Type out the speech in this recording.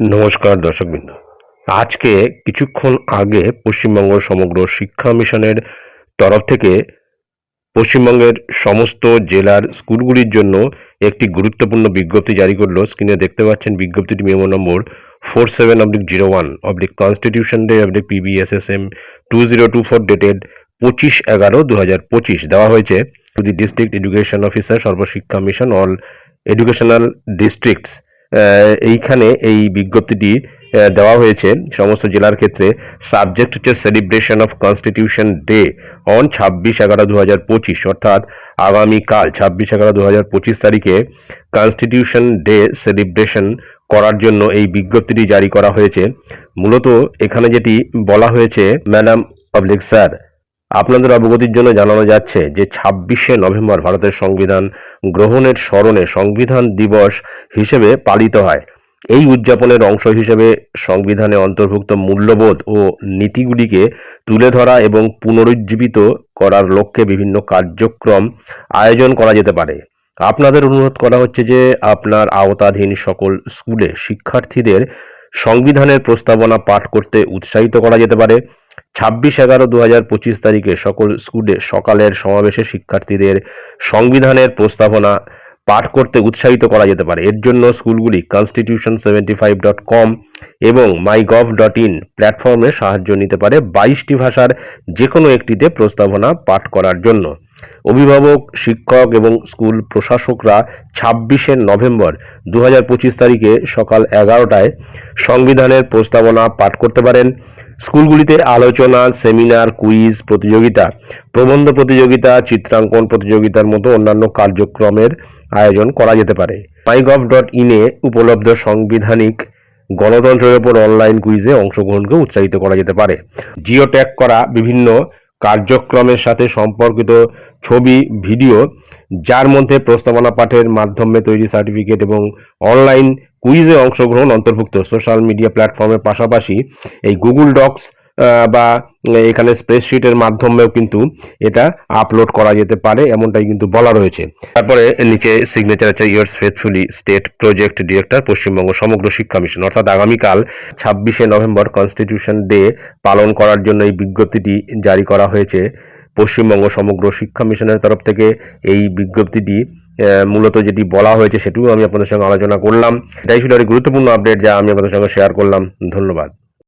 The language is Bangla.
নমস্কার দর্শকবৃন্দ। আজকে কিছুক্ষণ আগে পশ্চিমবঙ্গ সমগ্র শিক্ষা মিশনের তরফ থেকে পশ্চিমবঙ্গের সমস্ত জেলার স্কুলগুলির জন্য একটি গুরুত্বপূর্ণ বিজ্ঞপ্তি জারি করল। স্ক্রিনে দেখতে পাচ্ছেন বিজ্ঞপ্তিটি memo number four seven oblique zero one, oblique constitution day, oblique PBSSM two zero two four dated পঁচিশ এগারো দু হাজার পঁচিশ। দেওয়া হয়েছে to the district education officer, Sarva Shiksha mission, all educational districts. এইখানে এই বিজ্ঞপ্তিটি দেওয়া হয়েছে সমস্ত জেলার ক্ষেত্রে। সাবজেক্ট হচ্ছে celebration of constitution day on ছাব্বিশ এগারো দু হাজার পঁচিশ, অর্থাৎ আগামীকাল ছাব্বিশ এগারো দু হাজার পঁচিশ তারিখে কনস্টিটিউশন ডে সেলিব্রেশন করার জন্য এই বিজ্ঞপ্তিটি জারি করা হয়েছে। মূলত এখানে যেটি বলা হয়েছে ম্যাডাম পাবলিক স্যার আপনাদের অবগতির জন্য জানানো যাচ্ছে যে ছাব্বিশে নভেম্বর ভারতের সংবিধান গ্রহণের স্মরণে সংবিধান দিবস হিসেবে পালিত হয়। এই উদযাপনের অংশ হিসেবে সংবিধানে অন্তর্ভুক্ত মূল্যবোধ ও নীতিগুলিকে তুলে ধরা এবং পুনরুজ্জীবিত করার লক্ষ্যে বিভিন্ন কার্যক্রম আয়োজন করা যেতে পারে। আপনাদের অনুরোধ করা হচ্ছে যে আপনার আওতাধীন সকল স্কুলে শিক্ষার্থীদের সংবিধানের প্রস্তাবনা পাঠ করতে উৎসাহিত করা যেতে পারে। ছাব্বিশ এগারো দু হাজার পঁচিশ তারিখে সকল স্কুলে সকালের সমাবেশে শিক্ষার্থীদের সংবিধানের প্রস্তাবনা পাঠ করতে উৎসাহিত করা যেতে পারে। এর জন্য স্কুলগুলি constitution seventy five dot com এবং মাই গভ ডট ইন প্ল্যাটফর্মে সাহায্য নিতে পারে। বাইশটি ভাষার যে কোনো একটিতে প্রস্তাবনা পাঠ করার জন্য। অভিভাবক, শিক্ষক এবং স্কুল প্রশাসকরা ছাব্বিশে নভেম্বর দু হাজার পঁচিশ তারিখে সকাল এগারোটায় সংবিধানের প্রস্তাবনা পাঠ করতে পারেন। স্কুলগুলিতে আলোচনা, সেমিনার, কুইজ প্রতিযোগিতা, প্রবন্ধ প্রতিযোগিতা, চিত্রাঙ্কন প্রতিযোগিতার মতো অন্যান্য কার্যক্রমের আয়োজন করা যেতে পারে। মাইগভ ডট ইনে উপলব্ধ সাংবিধানিক গণতন্ত্রের ওপর অনলাইন কুইজে অংশগ্রহণকে উৎসাহিত করা যেতে পারে। জিও ট্যাগ করা বিভিন্ন কার্যক্রমের সাথে সম্পর্কিত ছবি, ভিডিও, যার মধ্যে প্রস্তাবনা পাঠের মাধ্যমে তৈরি সার্টিফিকেট এবং অনলাইন কুইজে অংশগ্রহণ অন্তর্ভুক্ত। সোশ্যাল মিডিয়া প্ল্যাটফর্মের পাশাপাশি এই গুগল ডক্স বা এখানে স্প্রেডশিটের মাধ্যমেও কিন্তু এটা আপলোড করা যেতে পারে, এমনটাই কিন্তু বলা রয়েছে। তারপরে নিচে সিগনেচার আছে yours faithfully state project director Paschimbanga Samagra Shiksha mission অর্থাৎ আগামীকাল ছাব্বিশে নভেম্বর কনস্টিটিউশন ডে পালন করার জন্য এই বিজ্ঞপ্তিটি জারি করা হয়েছে। পশ্চিমবঙ্গ সমগ্র শিক্ষা মিশনের তরফ থেকে এই বিজ্ঞপ্তিটি মূলত যেটি বলা হয়েছে সেটিও আমি আপনাদের সঙ্গে আলোচনা করলাম। এটাই ছিল গুরুত্বপূর্ণ আপডেট যা আমি আপনাদের সঙ্গে শেয়ার করলাম। ধন্যবাদ।